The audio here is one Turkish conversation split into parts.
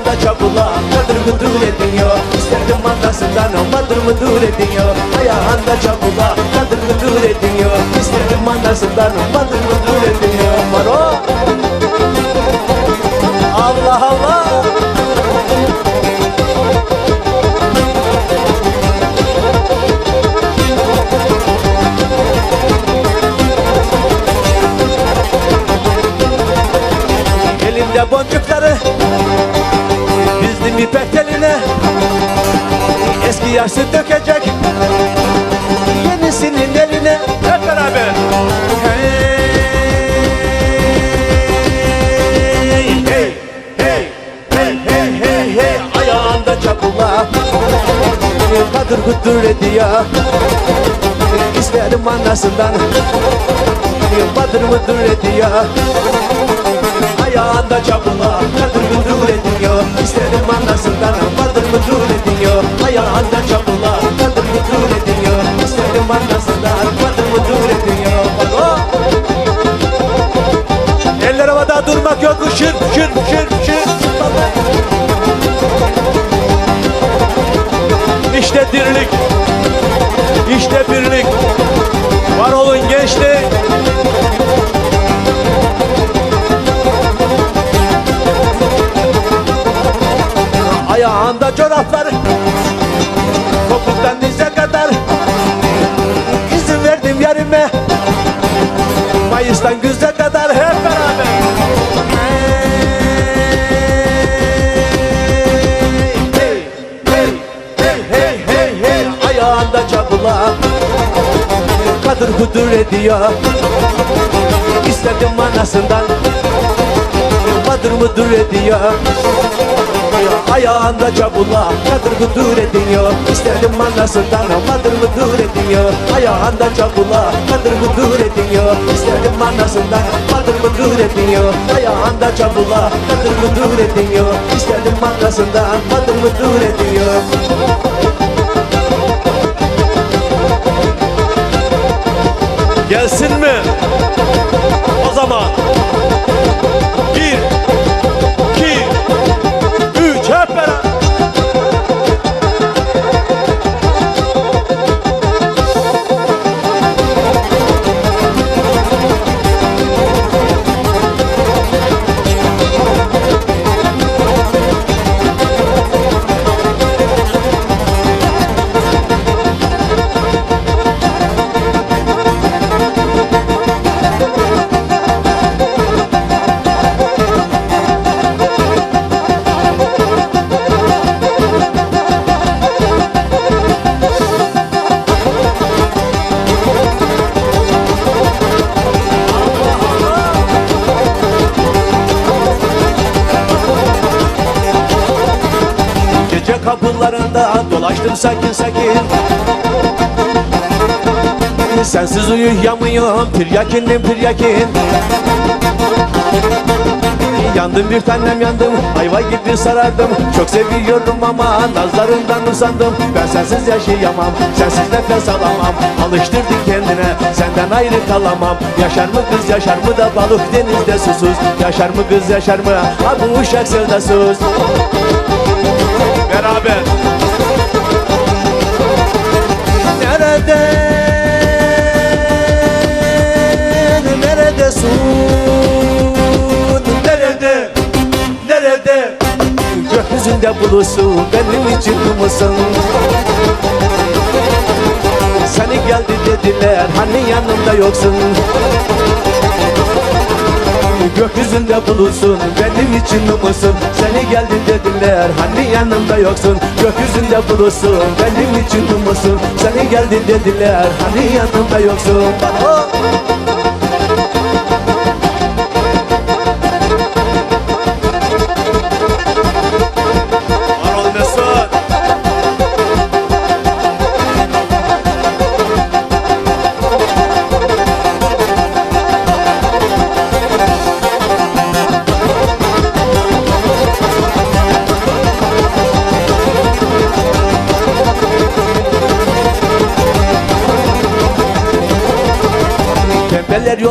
Ayağında çabula Kadır kudur ediyor. İstedim anasından Madır mıdır ediyor. Ayağında çabula Kadır kudur ediyor. İstedim anasından Madır mıdır ediyor Yaşlı dökecek. Yenisinin eline Hep beraber. Hey hey hey hey hey hey hey. Ayağında çapula Kadır kudur ediyor. İsterim anasından Badır mıdır ediyor. Ayağında çapula havada durmak yok Şır şır şır şır. İşte dirlik Kadır kudur ediyor İstedim anasından. Badır mıdır ediyor Ayağında çabula Kadır kudur ediyor İstedim anasından. Badır mıdır ediyor Ayağında çabula Kadır kudur ediyor İstedim anasından. Badır mıdır ediyor Ayağında çabula Kadır kudur ediyor İstedim anasından. Badır mıdır ediyor dolaştım sakin sakin. Sensiz uyuyamıyorum piryakinim piryakin. Yandım bir tanem yandım ayva gibi sarardım. Çok seviyorum ama nazlarından usandım Ben sensiz yaşayamam sensiz nefes alamam. Alıştırdın kendine senden ayrı kalamam. Yaşar mı kız yaşar mı da balık denizde susuz. Yaşar mı kız yaşar mı? Ha bu uşak sevdasız Beraber. Bulursun Benim için musun Seni geldi dediler Hani yanımda yoksun? Gökyüzünde bulursun benim için musun Seni geldi dediler hani yanımda yoksun? Gökyüzünde bulursun benim için musun Seni geldi dediler hani yanımda yoksun? Bana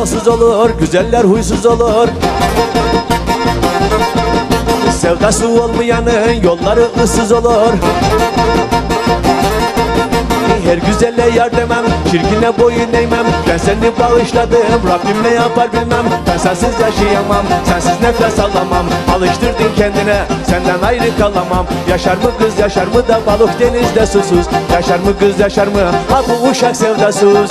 Yolsuz olur, güzeller huysuz olur. Sevdası olmayanın yolları ıssız olur. Her güzelle yar demem Çirkine boyun eğmem. Ben seni bağışladım Rabbim ne yapar bilmem. Ben sensiz yaşayamam Sensiz nefes alamam. Alıştırdın kendine Senden ayrı kalamam. Yaşar mı kız yaşar mı da balık denizde susuz. Yaşar mı kız yaşar mı? Ha bu uşak sevdasız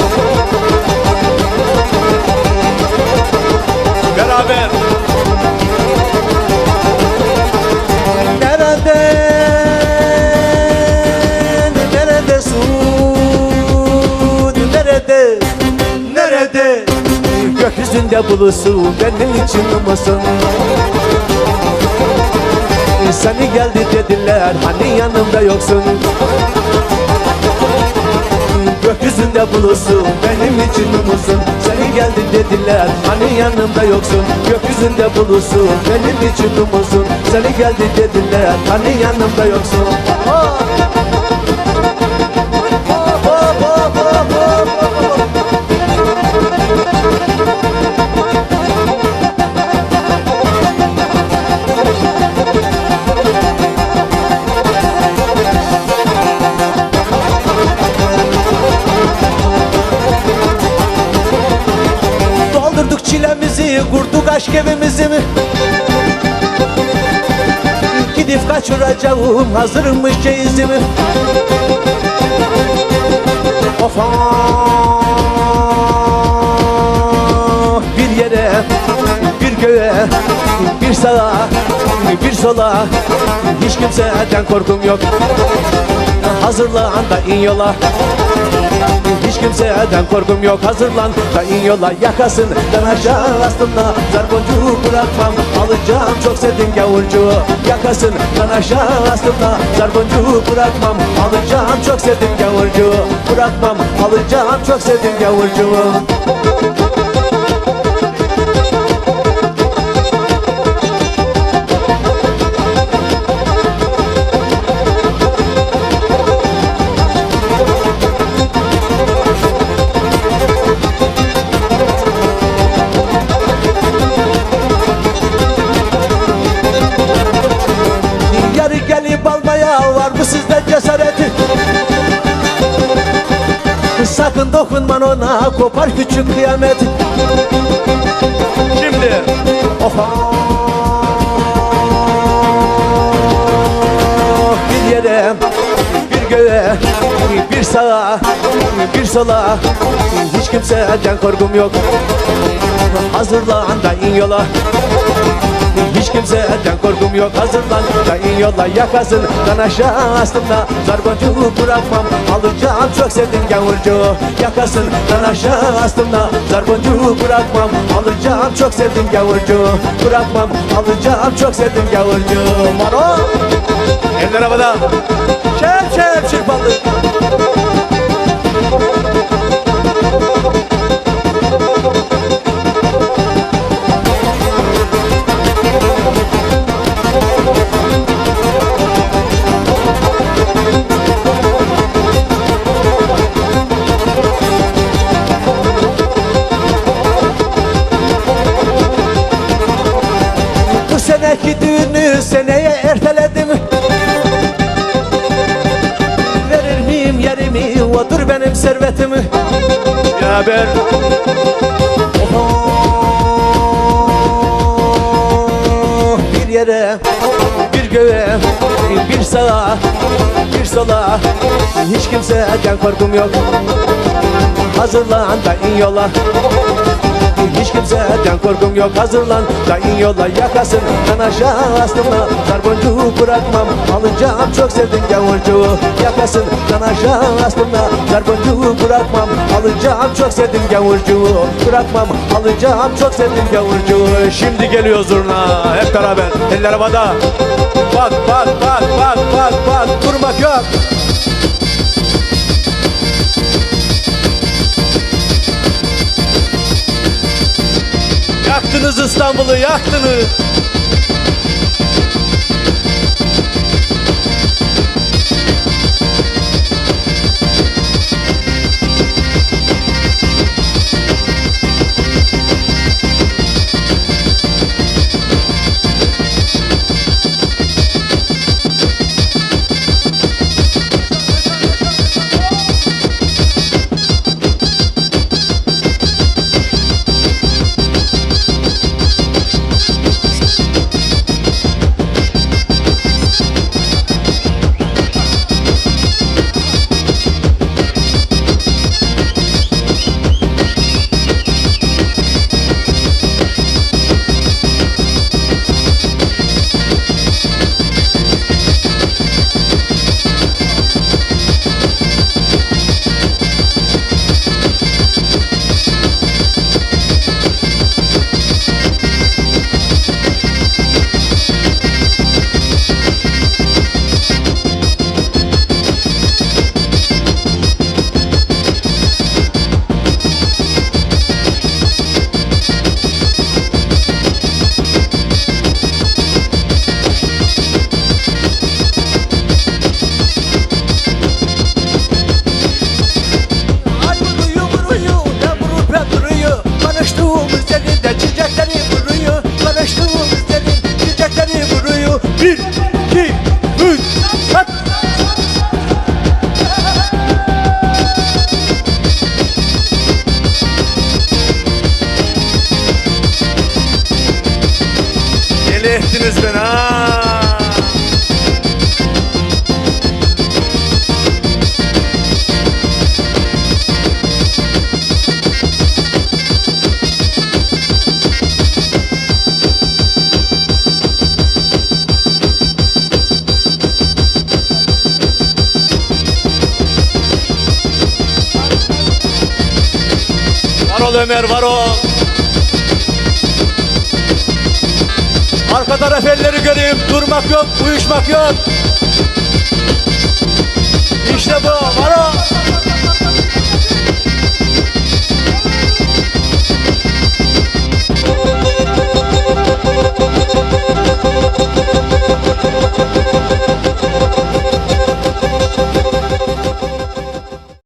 Gökyüzünde bulusu Benim için musun Seni geldi dediler Hani yanımda yoksun Gökyüzünde bulusu benim için musun? Seni geldi dediler hani yanımda yoksun Gökyüzünde bulusu benim için musun? Seni geldi dediler hani yanımda yoksun oh, aşk evimizi mi? Gidip kaçıracağım, hazırmış çeyizimi. Of ah, Bir yere, bir göğe, bir sağa, bir sola. Hiç kimseden korkum yok. Hazırlan da in yola hiç kimseden korkum yok. Hazırlan da in yola yakasından aşağı aslında Zar boncuğu bırakmam. Alacağım çok sevdim gavurcuğu Yakasından aşağı aslında zar boncuğu bırakmam. Alacağım çok sevdim gavurcuğu Bırakmam. Alacağım çok sevdim gavurcuğu cesareti? Sakın dokunman ona kopar küçük kıyamet Şimdi. Ah. Bir yere, bir göğe, bir sağa, bir sola Hiç kimseden korkum yok Hazırlan da in yola kimseden korkum yok. Hazırlan da in yola yakasından aşağı aslında Zar boncuğu bırakmam. Alacağım çok sevdim gavurcuğu. Yakasından aşağı aslında zar boncuğu bırakmam. Alacağım çok sevdim gavurcuğu. Bırakmam. Alacağım çok sevdim gavurcuğu. Maro! Eller havada. Çer çer çırpalı seneye erteledim. Verir miyim yerimi? Odur benim servetimi Beraber. Oh, Bir yere bir göğe bir sağa bir sola. Hiç kimseden korkum yok. Hazırlan da in yola hiç kimseden korkum yok hazırlan in yola yakasından aşağı aslında Zar boncuğu bırakmam alacağım çok sevdim gavurcuğu Yakasından aşağı aslında Zar boncuğu bırakmam alacağım çok sevdim gavurcuğu Bırakmam alacağım çok sevdim gavurcuğu Şimdi geliyor zurna. Hep beraber. Eller havada. Bak bak bak bak bak bak. Durmak yok. Yaktınız İstanbul'u yaktınız. Ömer var ol. Arka taraf elleri göreyim. Durmak yok, uyuşmak yok. İşte bu.